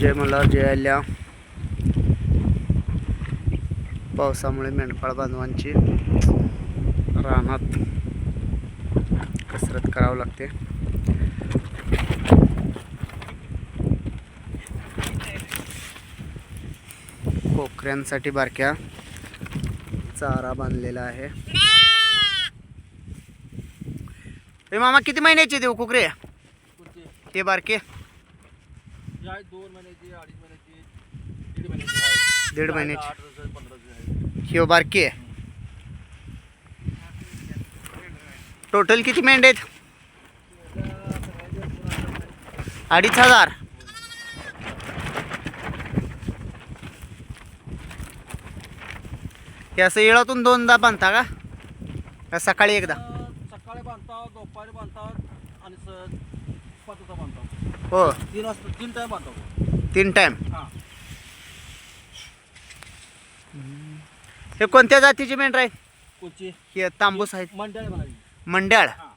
जय मल्हार जय अल्या. पावसामुळे मेंढपाळ बांधवांची रानात कसरत करावं लागते. कोकऱ्यांसाठी बारक्या चारा बांधलेला आहे. ए मामा किती महिन्याचे देऊ कोकरे? हे बारके? दोन महिन्याची अडीच महिन्याची दीड महिन्याची आहे. दीड महिन्याची. आठ दिवसाची, पंधरा दिवसाची आहे. हे बारके आहे टोटल किती मेंढे आहेत अडीच हजार हे असं येळातून दोनदा बांधता का का सकाळी एकदा सकाळी बांधतात दुपारी बांधतात आणि स- पाचचा बांधतात हो. तीन वाजता तीन टाइम बांधतात तीन टाइम हां. हे कोणत्या जातीची मेंढर आहेत कोची? हे तांबूस आहेत मंडळ म्हणाली. मंड्याळ हां.